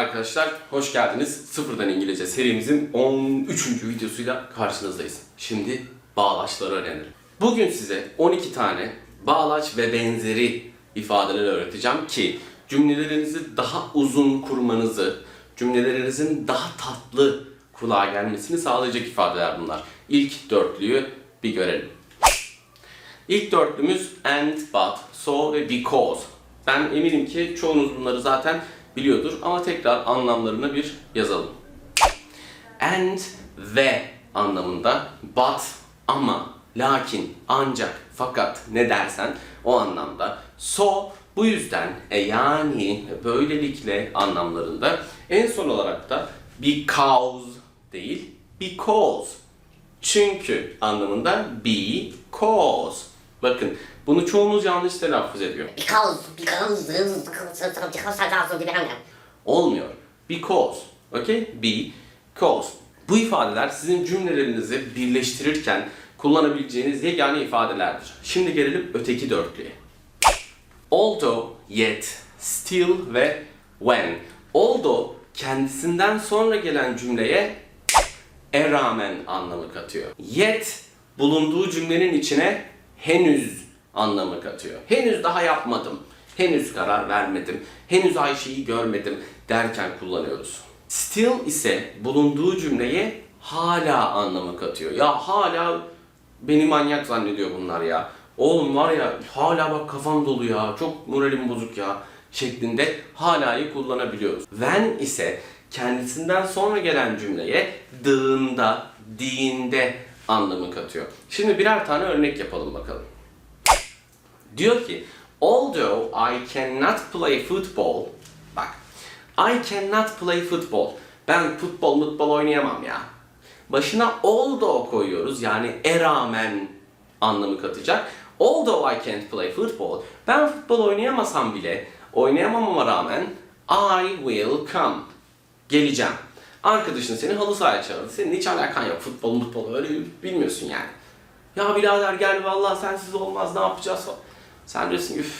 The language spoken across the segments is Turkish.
arkadaşlar, hoş geldiniz. Sıfırdan İngilizce serimizin 13. videosuyla karşınızdayız. Şimdi bağlaçları öğrenelim. Bugün size 12 tane bağlaç ve benzeri ifadeler öğreteceğim ki cümlelerinizi daha uzun kurmanızı, cümlelerinizin daha tatlı kulağa gelmesini sağlayacak ifadeler bunlar. İlk dörtlüyü bir görelim. İlk dörtlümüz and, but, so ve because. Ben eminim ki çoğunuz bunları zaten biliyordur ama tekrar anlamlarını bir yazalım. And ve anlamında, but ama, lakin, ancak, fakat ne dersen o anlamda. So bu yüzden, e yani, böylelikle anlamlarında. En son olarak da because değil, because. Çünkü anlamında because. Bakın bunu çoğumuz yanlış telaffuz ediyor. Because, because, because, because, because, Olmuyor. Because. Okay? Because. Bu ifadeler sizin cümlelerinizi birleştirirken kullanabileceğiniz yegane ifadelerdir. Şimdi gelelim öteki dörtlüye. Although, yet, still ve when. Although kendisinden sonra gelen cümleye e rağmen anlamı katıyor. Yet bulunduğu cümlenin içine henüz anlamı katıyor. Henüz daha yapmadım. Henüz karar vermedim. Henüz Ayşe'yi görmedim derken kullanıyoruz. Still ise bulunduğu cümleye hala anlamı katıyor. Ya hala beni manyak zannediyor bunlar ya. Oğlum var ya hala bak kafam dolu ya. Çok moralim bozuk ya şeklinde hala'yı kullanabiliyoruz. When ise kendisinden sonra gelen cümleye dığında, diğinde anlamı katıyor. Şimdi birer tane örnek yapalım bakalım. Diyor ki, although I cannot play football, bak, I cannot play football. Ben futbol futbol oynayamam ya. Başına although koyuyoruz yani e rağmen anlamı katacak. Although I can't play football, ben futbol oynayamasam bile, oynayamamama rağmen I will come. Geleceğim. Arkadaşın seni halı sahaya çağırdı. Senin hiç alakan yok. Futbol futbol öyle bilmiyorsun yani. Ya birader gel vallahi sensiz olmaz ne yapacağız. Sen diyorsun "Üf,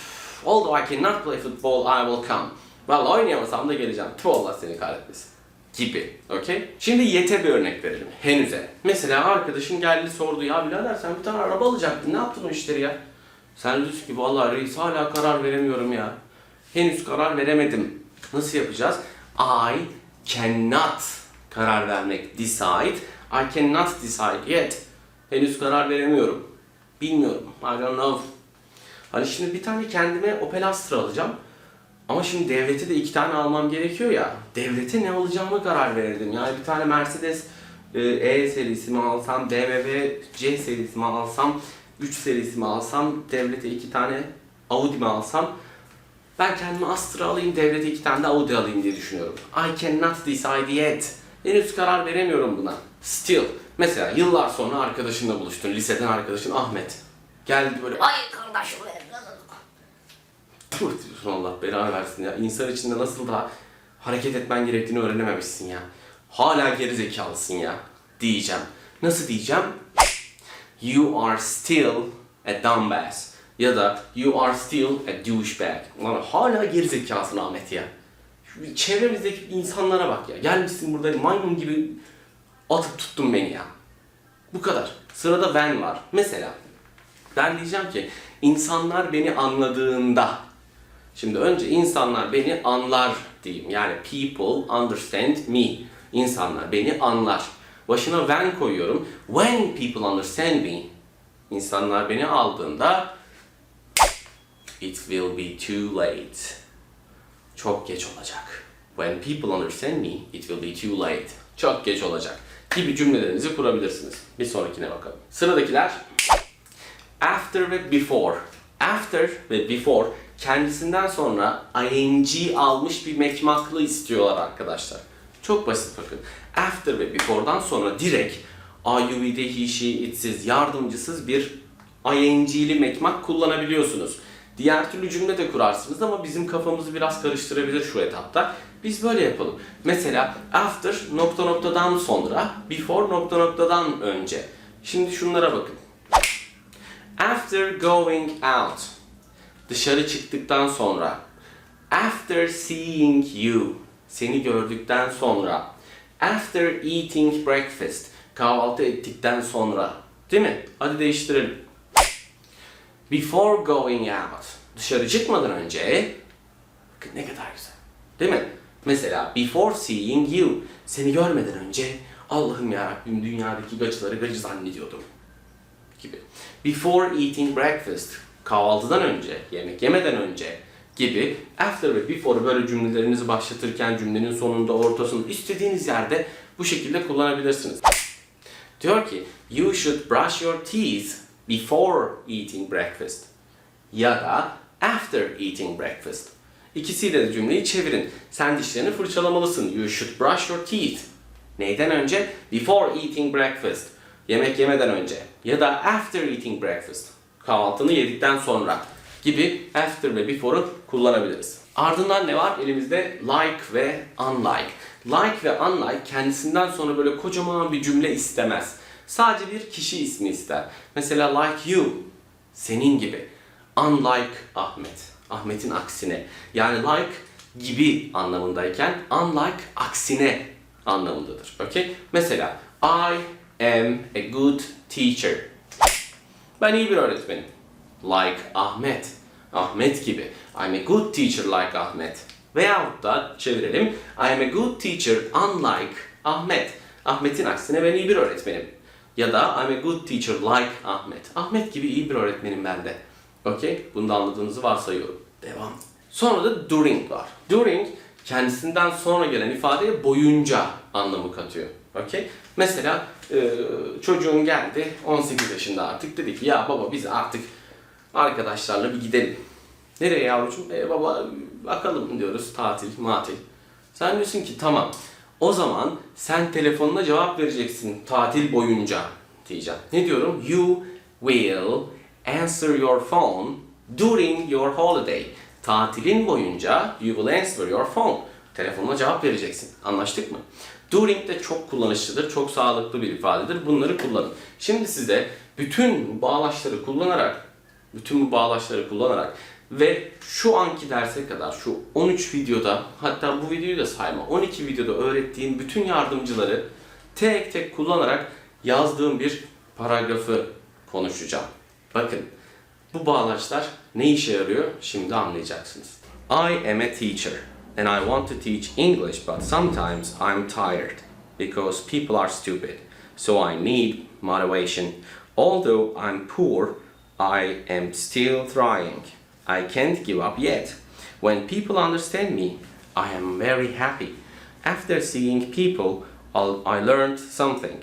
although I cannot play football I will come. Vallahi oynayamasam da geleceğim. Tu Allah seni kahretmesin. Gibi. Okey? Şimdi yete bir örnek verelim. Henüze. Mesela arkadaşın geldi sordu ya birader sen bir tane araba alacaktın. Ne yaptın o işleri ya? Sen diyorsun ki vallahi reis hala karar veremiyorum ya. Henüz karar veremedim. Nasıl yapacağız? I cannot karar vermek. Decide. I cannot decide yet. Henüz karar veremiyorum. Bilmiyorum. I don't know. Hani şimdi bir tane kendime Opel Astra alacağım. Ama şimdi devlete de iki tane almam gerekiyor ya. Devlete ne alacağıma karar verirdim. Yani bir tane Mercedes e, E serisi mi alsam, BMW C serisi mi alsam, 3 serisi mi alsam, devlete iki tane Audi mi alsam. Ben kendime Astra alayım, devlete iki tane de Audi alayım diye düşünüyorum. I cannot decide yet. Henüz karar veremiyorum buna. Still. Mesela yıllar sonra arkadaşınla buluştun. Liseden arkadaşın Ahmet. Geldi böyle Ay kardeşim Puh diyorsun Allah belanı versin ya. İnsan içinde nasıl daha hareket etmen gerektiğini öğrenememişsin ya. Hala geri zekalısın ya. Diyeceğim. Nasıl diyeceğim? You are still a dumbass. Ya da you are still a douchebag. Lan hala geri zekasın Ahmet ya. Çevremizdeki insanlara bak ya. Gelmişsin burada maymun gibi atıp tuttun beni ya. Bu kadar. Sırada when var. Mesela ben diyeceğim ki insanlar beni anladığında Şimdi önce insanlar beni anlar diyeyim. Yani people understand me. İnsanlar beni anlar. Başına when koyuyorum. When people understand me. İnsanlar beni aldığında it will be too late. Çok geç olacak. When people understand me, it will be too late. Çok geç olacak. Gibi cümlelerinizi kurabilirsiniz. Bir sonrakine bakalım. Sıradakiler after ve before. After ve before kendisinden sonra ing almış bir mekmaklı istiyorlar arkadaşlar. Çok basit bakın. After ve before'dan sonra direkt IUV'de he, she, it'siz, yardımcısız bir ing'li mekmak kullanabiliyorsunuz. Diğer türlü cümle de kurarsınız ama bizim kafamızı biraz karıştırabilir şu etapta. Biz böyle yapalım. Mesela after nokta noktadan sonra, before nokta noktadan önce. Şimdi şunlara bakın. After going out. Dışarı çıktıktan sonra. After seeing you. Seni gördükten sonra. After eating breakfast. Kahvaltı ettikten sonra. Değil mi? Hadi değiştirelim. Before going out. Dışarı çıkmadan önce. Bakın ne kadar güzel. Değil mi? Mesela before seeing you. Seni görmeden önce Allah'ım yarabbim dünyadaki gacıları gacı zannediyordum. Gibi. Before eating breakfast. Kahvaltıdan önce, yemek yemeden önce gibi after ve before'u böyle cümlelerinizi başlatırken cümlenin sonunda, ortasında istediğiniz yerde bu şekilde kullanabilirsiniz. Diyor ki you should brush your teeth before eating breakfast ya da after eating breakfast. İkisiyle de cümleyi çevirin. Sen dişlerini fırçalamalısın. You should brush your teeth. Neyden önce? Before eating breakfast. Yemek yemeden önce. Ya da after eating breakfast. Kahvaltını yedikten sonra gibi after ve before'u kullanabiliriz. Ardından ne var? Elimizde like ve unlike. Like ve unlike kendisinden sonra böyle kocaman bir cümle istemez. Sadece bir kişi ismi ister. Mesela like you, senin gibi. Unlike Ahmet, Ahmet'in aksine. Yani like gibi anlamındayken unlike aksine anlamındadır. Okay? Mesela I am a good teacher. Ben iyi bir öğretmenim. Like Ahmet. Ahmet gibi. I'm a good teacher like Ahmet. Veyahut da çevirelim. I am a good teacher unlike Ahmet. Ahmet'in aksine ben iyi bir öğretmenim. Ya da I'm a good teacher like Ahmet. Ahmet gibi iyi bir öğretmenim ben de. Okey? Bunu da anladığınızı varsayıyorum. Devam. Sonra da during var. During kendisinden sonra gelen ifadeye boyunca anlamı katıyor. Okey? Mesela e, çocuğun geldi 18 yaşında artık dedi ki ya baba biz artık arkadaşlarla bir gidelim. Nereye yavrucuğum? E baba bakalım diyoruz tatil, matil. Sen diyorsun ki tamam. O zaman sen telefonuna cevap vereceksin tatil boyunca diyeceğim. Ne diyorum? You will answer your phone during your holiday. Tatilin boyunca you will answer your phone. Telefonuna cevap vereceksin. Anlaştık mı? During de çok kullanışlıdır, çok sağlıklı bir ifadedir. Bunları kullanın. Şimdi size bütün bağlaçları kullanarak, bütün bu bağlaçları kullanarak ve şu anki derse kadar şu 13 videoda hatta bu videoyu da sayma 12 videoda öğrettiğim bütün yardımcıları tek tek kullanarak yazdığım bir paragrafı konuşacağım. Bakın bu bağlaçlar ne işe yarıyor şimdi anlayacaksınız. I am a teacher and I want to teach English but sometimes I'm tired because people are stupid. So I need motivation. Although I'm poor, I am still trying. I can't give up yet. When people understand me, I am very happy. After seeing people, I'll, I learned something.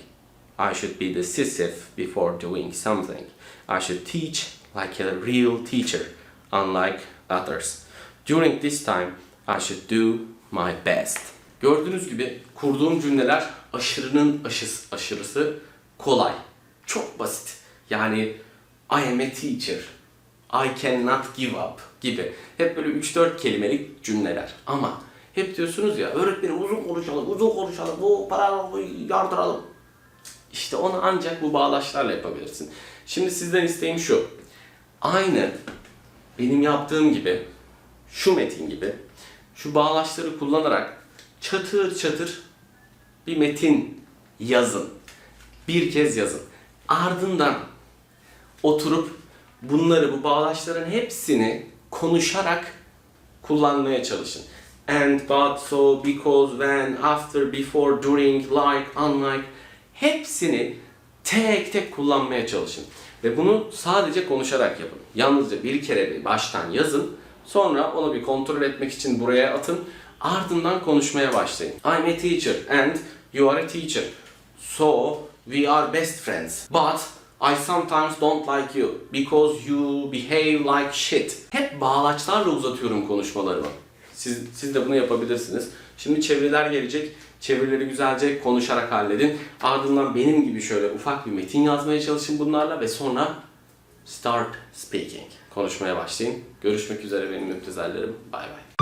I should be decisive before doing something. I should teach like a real teacher, unlike others. During this time, I should do my best. Gördüğünüz gibi kurduğum cümleler aşırının aşısı, aşırısı kolay. Çok basit. Yani I am a teacher. I cannot give up gibi. Hep böyle 3-4 kelimelik cümleler. Ama hep diyorsunuz ya öğretmenim uzun konuşalım, uzun konuşalım, bu paraları yardıralım. İşte onu ancak bu bağlaçlarla yapabilirsin. Şimdi sizden isteğim şu. Aynı benim yaptığım gibi, şu metin gibi, şu bağlaçları kullanarak çatır çatır bir metin yazın. Bir kez yazın. Ardından oturup bunları, bu bağlaçların hepsini konuşarak kullanmaya çalışın. And, but, so, because, when, after, before, during, like, unlike hepsini tek tek kullanmaya çalışın. Ve bunu sadece konuşarak yapın. Yalnızca bir kere bir baştan yazın. Sonra onu bir kontrol etmek için buraya atın. Ardından konuşmaya başlayın. I'm a teacher and you are a teacher. So we are best friends. But I sometimes don't like you because you behave like shit. Hep bağlaçlarla uzatıyorum konuşmalarımı. Siz, siz de bunu yapabilirsiniz. Şimdi çeviriler gelecek. Çevirileri güzelce konuşarak halledin. Ardından benim gibi şöyle ufak bir metin yazmaya çalışın bunlarla ve sonra start speaking. Konuşmaya başlayın. Görüşmek üzere benim müptezellerim. Bay bay.